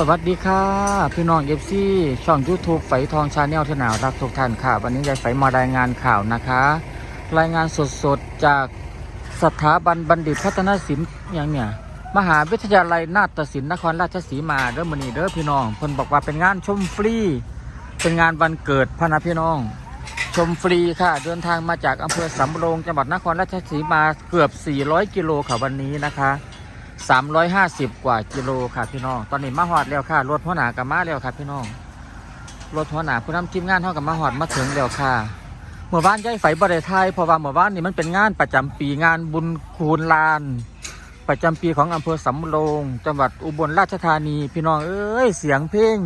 สวัสดีค่ะ พี่น้องเอฟซีช่อง YouTube ไฝทองชาแนลทนาวรักทุกท่านค่ะ วันนี้ยายไฝมารายงานข่าวนะคะ รายงานสดๆ จากสถาบันบัณฑิตพัฒนศิลป์อย่างเนี่ยมหาวิทยาลัยนาฏศิลป์นครราชสีมาเด้อมือนี้เด้อพี่น้องเพิ่นบอกว่าเป็นงานชมฟรี เป็นงานวันเกิดพะนะพี่น้อง ชมฟรีค่ะ เดินทางมาจากอำเภอสำโรงจังหวัดนครราชสีมาเกือบ 400 กิโลค่ะวันนี้นะคะ 350 กว่ากิโลค่ะพี่น้อง ตอนนี้มาหอดแล้วค่ะ รถหัวหน้ากับมาแล้วค่ะพี่น้อง รถหัวหน้าผู้นำทีมงานเท่ากับมาหอดมาถึงแล้วค่ะเมื่อวานย้ายไฟบริไทยเพราะว่าเมื่อวานนี่มันเป็นงานประจำปีงานบุญคูณลาน ประจำปีของอำเภอสำโรงจังหวัดอุบลราชธานีพี่น้องเอ้ยเสียงเพลง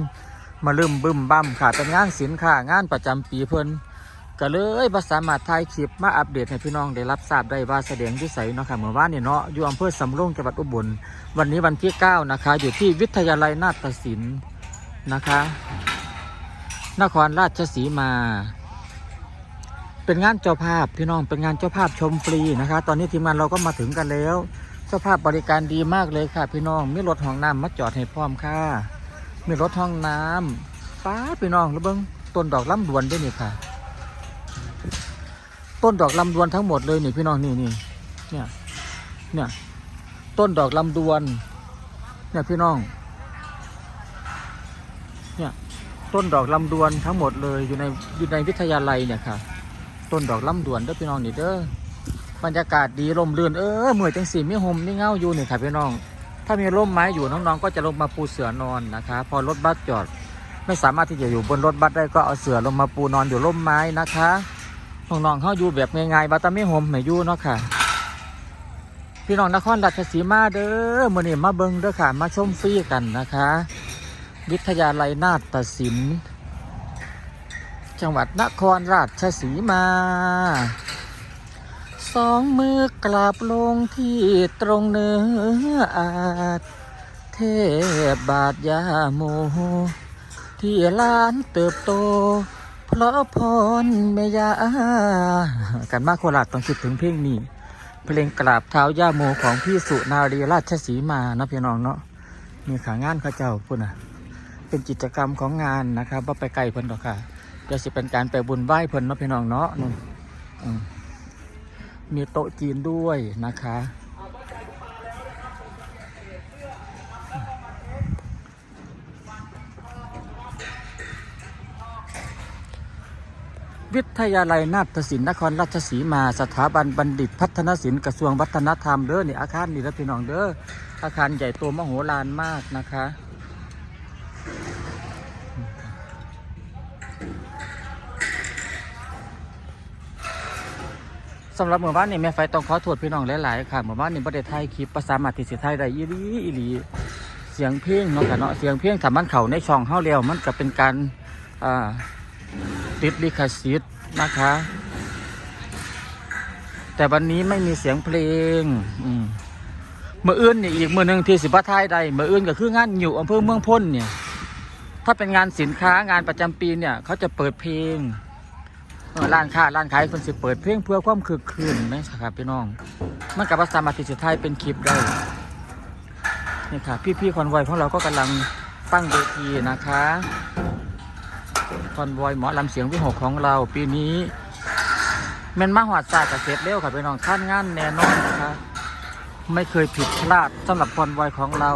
มาลืมบึมบั่มค่ะเป็นงานศิลป์ค่ะงานประจำปีเพิ่น ก็เลยภาษามารถถ่ายคลิปมาอัปเดตให้พี่น้องได้รับทราบได้ว่าแสดงอยุไสเนาะค่ะเมื่อวานนี่เนาะอยู่อำเภอสำโรงจังหวัดอุบลวันนี้วันที่9นะคะอยู่ที่วิทยาลัยนาฏศิลป์นะคะ นครราชสีมา เป็นงานเจ้าภาพพี่น้องเป็นงานเจ้าภาพชมฟรีนะคะ ตอนนี้ทีมงานเราก็มาถึงกันแล้วเจ้าภาพบริการดีมากเลยค่ะ พี่น้องมีรถห้องน้ำมาจอดให้พร้อมค่ะ มีรถห้องน้ำป้าพี่น้องแล้วเบิ้งต้นดอกลำดวนด้วยนี่ค่ะ ต้นดอกลำดวนทั้งหมดเลยนี่พี่น้องนี่นี่เนี่ยเนี่ยต้นดอกลำดวน เนี่ยพี่น้อง เนี่ยต้นดอกลำดวนทั้งหมดเลยอยู่ในอยู่ในวิทยาลัยเนี่ยค่ะ ต้นดอกลำดวนเด้อพี่น้องนี่เด้อบรรยากาศดีลมรื่นเออเหมื่อยจังสีมีห่มไมีเงาอยู่เนี่ยค่ะพี่น้อง ถ้ามีร่มไม้อยู่น้องๆก็จะลงมาปูเสือนอนนะคะ พอรถบัสจอด ไม่สามารถที่จะอยู่บนรถบัสได้ก็เอาเสือลงมาปูนอนอยู่ร่มไม้นะคะ น้องๆเขาอยู่แบบง่ายๆบัตไม่ห่มไม่อยู่เนาะค่ะ พี่น้องนครราชสีมาเด้อมื่อนี้มาเบิงเด้อค่ะ มาชมฟรีกันนะคะ วิทยาลัยนาฏศิลป์จังหวัดนครราชสีมา สองมือกราบลงที่ตรงเนื้ออาจ เทพบาทยาโมที่หลานเติบโต เพราะพรเมยากันมาโคราชต้องคิดถึงเพลงนี้ เพลงกราบเท้าย่าโมของพี่สุนารีราชสีมานะพี่น้องเนาะมีขางานข้าเจ้าพุ่นอะ เป็นกิจกรรมของงานนะครับว่าไปไกลเพิ่นดอกค่ะเดี๋ยวสิเป็นการไปบุญไหว้เพิ่นเนาะพี่น้องเนาะมีโต๊ะจีนด้วยนะคะ วิทยาลัยนาฏศิลป์นครราชสีมา สถาบันบัณฑิต พัฒนศิลป์กระทรวงวัฒนธรรมเด้อนี่อาคารนี่แล้วพี่น้องเด้ออาคารใหญ่โตมโหฬารมากนะคะสำหรับหมู่บ้านนี่แม่ไฟต้องขอโทษพี่น้องหลายๆค่ะหมู่บ้านนี่ประเทศไทยคลิปภาษามาติสิไทยได้อีหลีอีหลีเสียงเพลงเนาะค่ะเนาะเสียงเพลงถ้ามันเข่าในช่องเฮาแล้วมันก็เป็นการอ่า ติดลิขสิทธิ์นะคะ แต่วันนี้ไม่มีเสียงเพลงเมื่ออื่นนี่อีกมือหนึ่งที่สิบทายได้เมื่ออื่นก็คืองานอยู่อำเภอเมืองพ้นเนี่ย ถ้าเป็นงานสินค้างานประจำปีเนี่ย เขาจะเปิดเพลงร้านค้าร้านขายคนสิเปิดเพลงเพื่อความคึกคืนไหมครับพี่น้อง มันกับภาษามาติสิไทยเป็นคลิปได้นี่ค่ะพี่ๆคอนไวของเราก็กำลังตั้งเวทีนะคะ อนวอยหมอลำเสียงวิหกของเราปีนี้แม่นมาหอดศาสตร์กับเสร็จเร็วค่ะพี่น้องท่านงานแน่นอนนะคะไม่เคยผิดพลาดสำหรับคอนวอยของเรา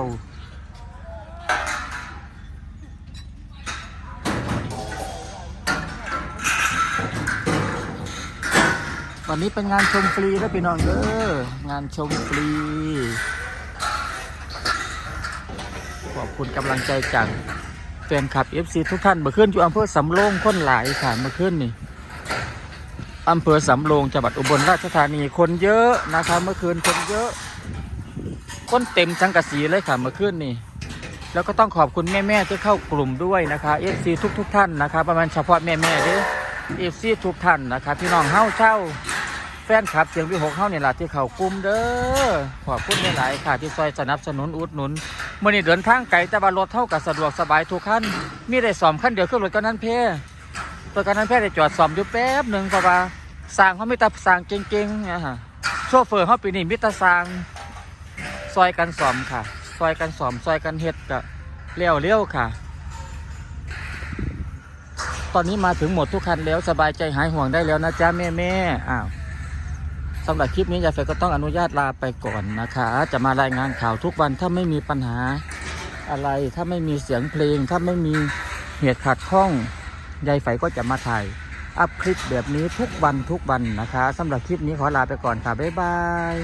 วันนี้เป็นงานชมฟรีแล้วพี่น้องเด้องานชมฟรี ขอบคุณกำลังใจจาก แฟนคลับ FC ทุกท่านเมื่อคืนอยู่อำเภอสำโรงคนหลายค่ะเมื่อคืนนี่อำเภอสำโรงจังหวัดอุบลราชธานีคนเยอะนะคะเมื่อคืนคนเยอะคนเต็มสังกะสีเลยค่ะเมื่อคืนนี่แล้วก็ต้องขอบคุณแม่ๆที่เข้ากลุ่มด้วยนะคะ FC ทุกทุกๆ ท่านนะคะประมาณเฉพาะแม่ๆเด้อ FC ทุกท่านนะคะพี่น้องเฮ้าเช่า แฟนคลับเสียงวิหกเฮ้าเนี่ยล่ะที่เขากลุ่มเด้อขอบคุณหลายๆค่ะที่ซอยสนับสนุนอุดหนุนเมื่อนี้เดินทางไกลแต่ว่ารถเท่ากับสะดวกสบายทุกขั้นมีได้สอมขั้นเดียวขึ้นรถกันนั้นเพ่รถกันนั้นเพ่ได้จอดสอมอยู่แป๊บหนึ่งเพราะว่าสร้างเขาไม่ตาสร้างเก่งๆเนี่ยฮะโชเฟอร์เขาปีนี้มิตรสร้างซอยกันสอมค่ะ ซอยกันสอมซอยกันเฮ็ดกะเร็วเร็วค่ะ ตอนนี้มาถึงหมดทุกคันแล้วสบายใจหายห่วงได้แล้วนะจ๊ะแม่แม่อ้าว สำหรับคลิปนี้ยายเฟก็ต้องอนุญาตลาไปก่อนนะคะ จะมารายงานข่าวทุกวันถ้าไม่มีปัญหาอะไร ถ้าไม่มีเสียงเพลง ถ้าไม่มีเหตุขัดข้องยายไฝก็จะมาถ่ายอัพคลิปแบบนี้ทุกวันทุกวันนะคะสำหรับคลิปนี้ขอลาไปก่อนค่ะบ๊ายบาย